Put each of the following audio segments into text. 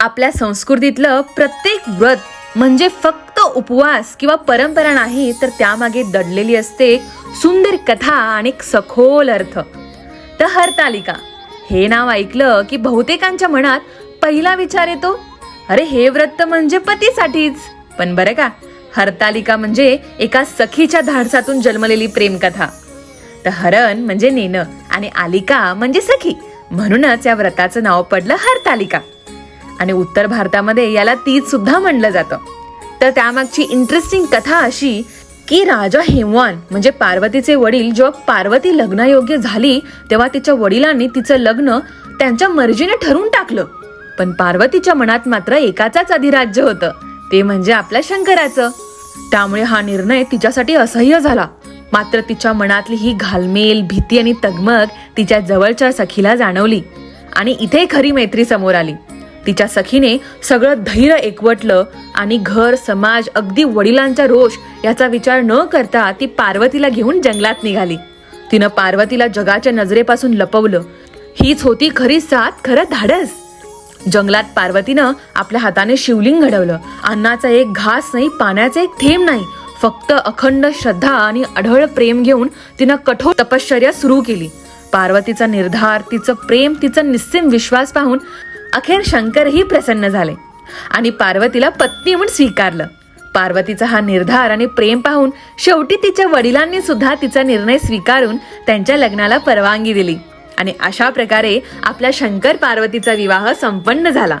आपल्या संस्कृतीतलं प्रत्येक व्रत म्हणजे फक्त उपवास किंवा परंपरा नाही तर त्यामागे दडलेली असते सुंदर कथा आणि सखोल अर्थ. तर हरतालिका हे नाव ऐकलं की बहुतेकांच्या मनात पहिला विचार येतो अरे हे व्रत म्हणजे पतीसाठीच. पण बरं का हरतालिका म्हणजे एका सखीच्या धाडसातून जन्मलेली प्रेमकथा. तर हरण म्हणजे नेणं आणि आलिका म्हणजे सखी म्हणूनच या व्रताचं नाव पडलं हरतालिका. आणि उत्तर भारतामध्ये याला तीज सुद्धा म्हणलं जातं. तर त्यामागची इंटरेस्टिंग कथा अशी की राजा हेमवान म्हणजे पार्वतीचे वडील जेव्हा पार्वती लग्नायोग्य झाली तेव्हा तिच्या वडिलांनी तिचं लग्न त्यांच्या मर्जीने ठरवून टाकलं. पण पार्वतीच्या मनात मात्र एकाचाच अधिराज्य होतं. ते म्हणजे आपल्या शंकराचं. त्यामुळे हा निर्णय तिच्यासाठी असह्य झाला. मात्र तिच्या मनातली ही घालमेल भीती आणि तगमग तिच्या जवळच्या सखीला जाणवली आणि इथे खरी मैत्री समोर आली. तिच्या सखीने सगळं धैर्य एकवटलं आणि घर समाज अगदी वडिलांचा रोष याचा विचार न करता ती पार्वतीला घेऊन जंगलात निघाली. तिनं पार्वतीला जगाच्या नजरेपासून लपवलं. हीच होती खरी साथ खरं धाडस. जंगलात पार्वतीनं आपल्या हाताने शिवलिंग घडवलं. अन्नाचा एक घास नाही पाण्याचा एक थेंब नाही. फक्त अखंड श्रद्धा आणि अढळ प्रेम घेऊन तिनं कठोर तपश्चर्या सुरू केली. पार्वतीचा निर्धार तिचं प्रेम तिचा निस्सिम विश्वास पाहून अखेर शंकरही प्रसन्न झाले आणि पार्वतीला पत्नी म्हणून स्वीकारलं. पार्वतीचा हा निर्धार आणि प्रेम पाहून शेवटी तिच्या वडिलांनी सुद्धा तिचा निर्णय स्वीकारून त्यांच्या लग्नाला परवानगी दिली आणि अशा प्रकारे आपल्या शंकर पार्वतीचा विवाह संपन्न झाला.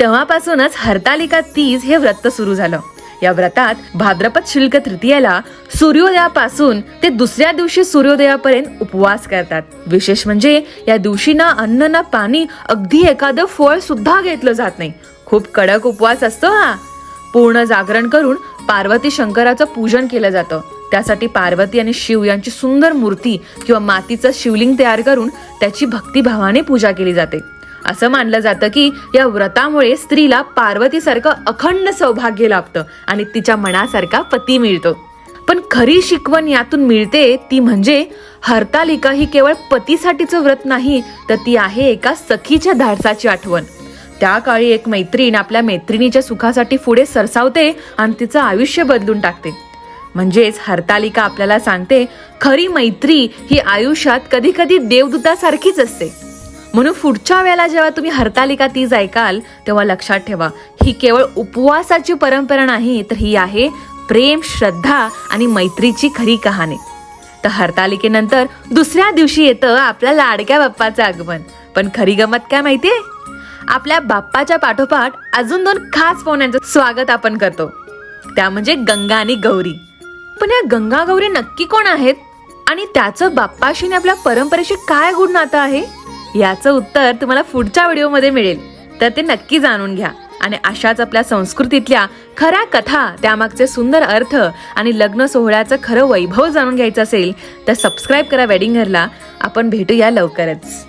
तेव्हापासूनच हरतालिका तीज हे व्रत सुरू झालं. या व्रतात भाद्रपद शुल्क तृतीयाला सूर्योदयापासून ते दुसऱ्या दिवशी सूर्योदयापर्यंत उपवास करतात. विशेष म्हणजे या दिवशी ना अन्न ना पाणी अगदी एखादं फळ सुद्धा घेतलं जात नाही. खूप कडक उपवास असतो हा. पूर्ण जागरण करून पार्वती शंकराचं पूजन केलं जातं. त्यासाठी पार्वती आणि शिव यांची सुंदर मूर्ती किंवा मातीचं शिवलिंग तयार करून त्याची भक्तिभावाने पूजा केली जाते. असं मानलं जातं की या व्रतामुळे स्त्रीला पार्वतीसारखं अखंड सौभाग्य लाभतं आणि तिच्या मनासारखा पती मिळतो. पण खरी शिकवण यातून मिळते ती म्हणजे हरतालिका ही केवळ पतीसाठीचं व्रत नाही तर ती आहे एका सखीच्या धाडसाची आठवण. त्या काळी एक मैत्रीण आपल्या मैत्रिणीच्या सुखासाठी पुढे सरसावते आणि तिचं आयुष्य बदलून टाकते. म्हणजेच हरतालिका आपल्याला सांगते खरी मैत्री ही आयुष्यात कधी कधी देवदूतासारखीच असते. म्हणून पुढच्या वेळेला जेव्हा तुम्ही हरतालिका तीज ऐकाल तेव्हा लक्षात ठेवा ही केवळ उपवासाची परंपरा नाही तर ही आहे प्रेम श्रद्धा आणि मैत्रीची खरी कहाणी. तर हरतालिकेनंतर दुसऱ्या दिवशी येतं आपल्या लाडक्या बाप्पाचं आगमन. पण खरी गमत काय माहितीये? आपल्या बाप्पाच्या पाठोपाठ अजून दोन खास पाहुण्यांचं स्वागत आपण करतो. त्या म्हणजे गंगा आणि गौरी. पण या गंगा गौरी नक्की कोण आहेत? आणि त्याचं बाप्पाशी आणि आपल्या परंपरेशी काय गुण नातं आहे? याचं उत्तर तुम्हाला पुढच्या व्हिडिओमध्ये मिळेल. तर ते नक्की जाणून घ्या. आणि अशाच आपल्या संस्कृतीतल्या खऱ्या कथा त्यामागचे सुंदर अर्थ आणि लग्न सोहळ्याचं खरं वैभव जाणून घ्यायचं असेल तर सबस्क्राईब करा वेडिंग घरला. आपण भेटूया लवकरच.